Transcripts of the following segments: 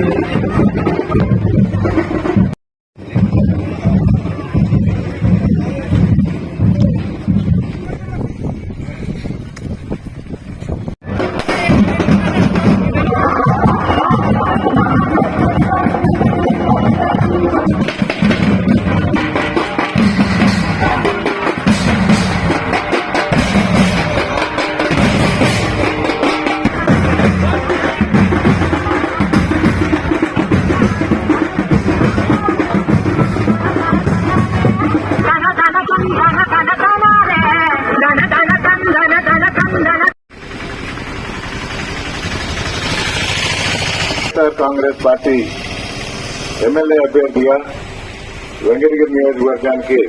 I'm Congress party MLA అభ్యర్థిగా వెంకటగిరి నియోజకవర్గానికి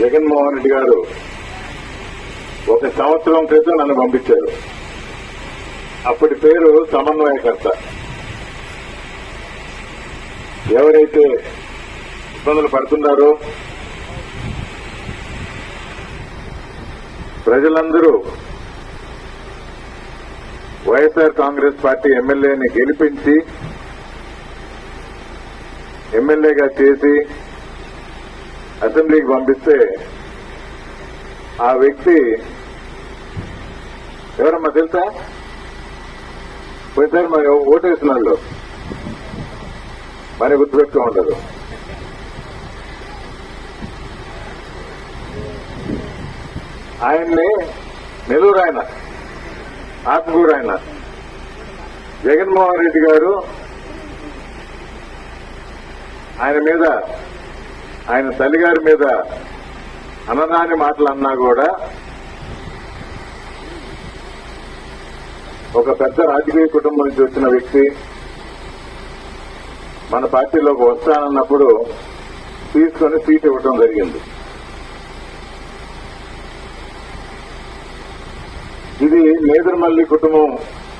జగన్మోహన్ రెడ్డి గారు ఒక సంవత్సరం క్రితం నన్ను పంపించారు. అప్పటి పేరు సమన్వయకర్త. ఎవరైతే ఇబ్బందులు పడుతున్నారో ప్రజలందరూ వైఎస్ఆర్ కాంగ్రెస్ పార్టీ ఎమ్మెల్యేని గెలిపించి ఎమ్మెల్యేగా చేసి అసెంబ్లీకి పంపిస్తే ఆ వ్యక్తి ఎవరమ్మా తెలుసా? పోయిసారి మరి ఓటేసిన వాళ్ళు మరి గుర్తుపెట్టుకో ఉండదు ఆయన్ని నెల్లూరు ఆయన. ఆత్మకూరు ఆయన జగన్మోహన్ రెడ్డి గారు ఆయన మీద ఆయన తల్లిగారి మీద అన్నదాని మాటలు అన్నా కూడా ఒక పెద్ద రాజకీయ కుటుంబం నుంచి వచ్చిన వ్యక్తి మన పార్టీలోకి వస్తానన్నప్పుడు తీసుకొని సీట్ ఇవ్వడం జరిగింది. ఇది నేదురుమల్లి కుటుంబం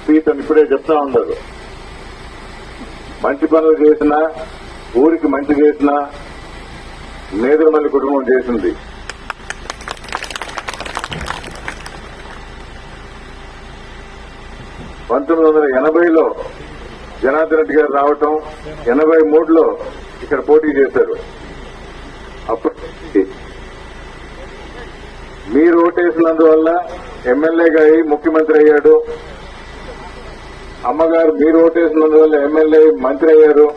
సీతను ఇప్పుడే చెప్తా ఉన్నారు. మంచి పనులు చేసినా ఊరికి మంచి చేసినా నేదురుమల్లి కుటుంబం చేసింది. పంతొమ్మిది వందల ఎనభైలో జనార్దన్ రెడ్డి గారు రావటం ఎనభై మూడులో ఇక్కడ పోటీ చేశారు. అప్పుడు మీరు ఓటేసినందువల్ల ఎమ్మెల్యేగా అయి ముఖ్యమంత్రి అయ్యాడు. అమ్మగారు మీరు ఓటేసినందువల్ల ఎమ్మెల్యే మంత్రి అయ్యారు.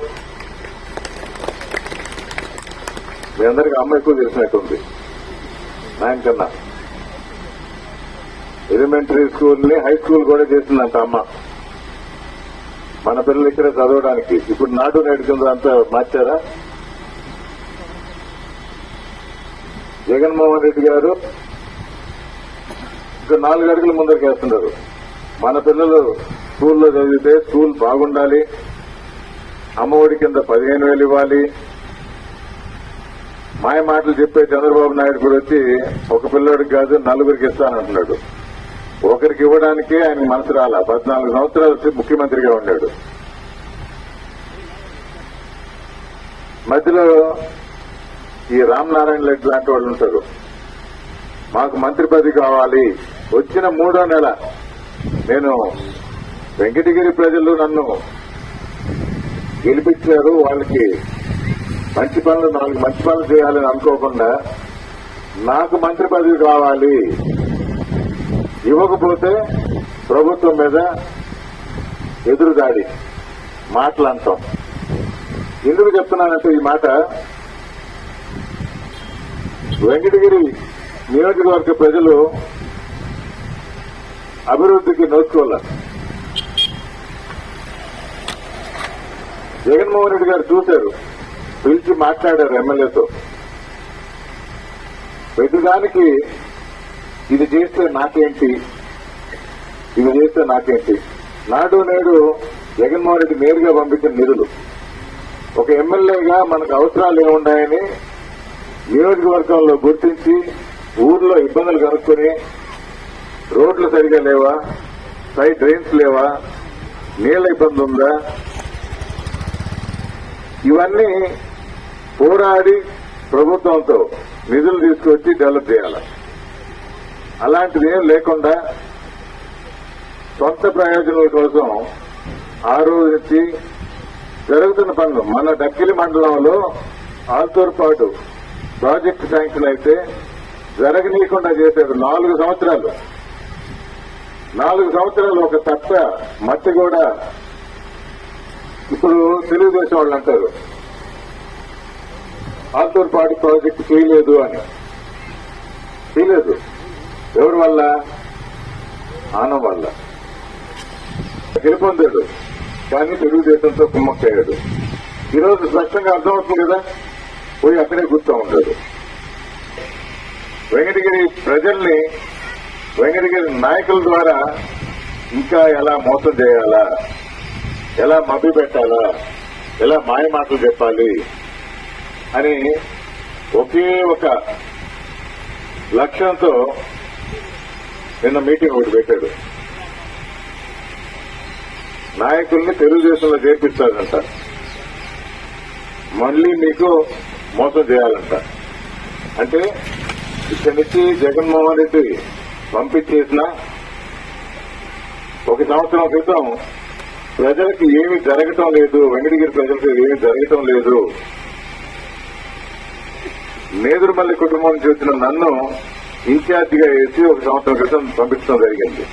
మీ అందరికి అమ్మ ఎక్కువ తెలిసినట్టుంది నాయన కన్నా. ఎలిమెంటరీ స్కూల్ని హై స్కూల్ కూడా చేసిందంట అమ్మ. మన పిల్లలు ఇక్కడ చదవడానికి. ఇప్పుడు నాటు నేడు కింద అంతా మార్చారా? జగన్మోహన్ రెడ్డి గారు నాలుగు అడుగులు ముందరికి వేస్తున్నారు మన పిల్లలు స్కూల్లో చదివితే స్కూల్ బాగుండాలి. అమ్మఒడి కింద పదిహేను వేలు ఇవ్వాలి. మాయ మాటలు చెప్పే చంద్రబాబు నాయుడు కూడా వచ్చి ఒక పిల్లోడికి కాదు నలుగురికి ఇస్తానంటున్నాడు ఒకరికి ఇవ్వడానికి ఆయన మనసు రాల. పద్నాలుగు సంవత్సరాలు వచ్చి ముఖ్యమంత్రిగా ఉన్నాడు. మధ్యలో ఈ రామనారాయణ రెడ్డి లాంటి వాళ్ళు ఉంటారు. మాకు మంత్రి పదవి కావాలి. వచ్చిన మూడో నెల నేను వెంకటగిరి ప్రజలు నన్ను గెలిపించారు. వాళ్ళకి మంచి పనులు నాలుగు మంచి పనులు చేయాలని అనుకోకుండా నాకు మంత్రి పదవి కావాలి. ఇవ్వకపోతే ప్రభుత్వం మీద ఎదురుదాడి మాటలు అంటాం ఎందుకు చెప్తున్నానంటే ఈ మాట? వెంకటగిరి నియోజకవర్గ ప్రజలు అభివృద్ధికి నోచుకోలేదు. జగన్మోహన్ రెడ్డి గారు చూశారు పిలిచి మాట్లాడారు ఎమ్మెల్యేతో. ప్రతిదానికి ఇది చేస్తే నాకేంటి? ఇది చేస్తే నాకేంటి? నాడు నేడు జగన్మోహన్ రెడ్డి నేరుగా పంపించిన నిధులు. ఒక ఎమ్మెల్యేగా మనకు అవసరాలు ఏమున్నాయని నియోజకవర్గంలో గుర్తించి ఊర్లో ఇబ్బందులు కనుక్కొని రోడ్లు సరిగా లేవా? సైడ్ డ్రైన్స్ లేవా? నీళ్ళ ఇబ్బంది ఉందా? ఇవన్నీ పోరాడి ప్రభుత్వంతో నిధులు తీసుకొచ్చి డెవలప్ చేయాలి. అలాంటిది ఏం లేకుండా సొంత ప్రయోజనాల కోసం ఆ రోజు నుంచి జరుగుతున్న పనులు. మన డక్కిలి మండలంలో ఆల్తోర్పాటు ప్రాజెక్టు శాంక్షన్ అయితే జరగనీయకుండా చేశారు నాలుగు సంవత్సరాలు. నాలుగు సంవత్సరాలు ఒక తట్ట మట్టి కూడా ఇప్పుడు తెలుగుదేశం వాళ్ళు అంటారు. ఆల్తూర్పాటు ప్రాజెక్టు చేయలేదు అని. చేయలేదు. ఎవరి వల్ల? ఆనం వల్ల. గెలుపొందాడు. కానీ తెలుగుదేశంతో కుమ్మక్కయ్యాడు. ఈరోజు స్పష్టంగా అర్థమవుతుంది కదా? పోయి అక్కడే కూర్చో ఉంటాడు వెంకటగిరి ప్రజల్ని వెంకటగిరి నాయకుల ద్వారా ఇంకా ఎలా మోసం చేయాలా? ఎలా మభ్య పెట్టాలా? ఎలా మాయ మాటలు చెప్పాలి? అని ఒకే ఒక లక్ష్యంతో నిన్న మీటింగ్ ఒకటి పెట్టాడు. నాయకుల్ని తెలుగుదేశంలో చేర్పించాలంట. మళ్ళీ మీకు మోసం చేయాలంట. అంటే ఇక్కడి నుంచి జగన్మోహన్ రెడ్డి పంపించేసిన ఒక సంవత్సరం క్రితం ప్రజలకు ఏమి జరగటం లేదు వెంకటగిరి ప్రజలకు ఏమి జరగటం లేదు. నేదురుమల్లి కుటుంబం చూసిన నన్ను ఇన్ఛార్జిగా వేసి ఒక సంవత్సరం క్రితం పంపించడం జరిగింది.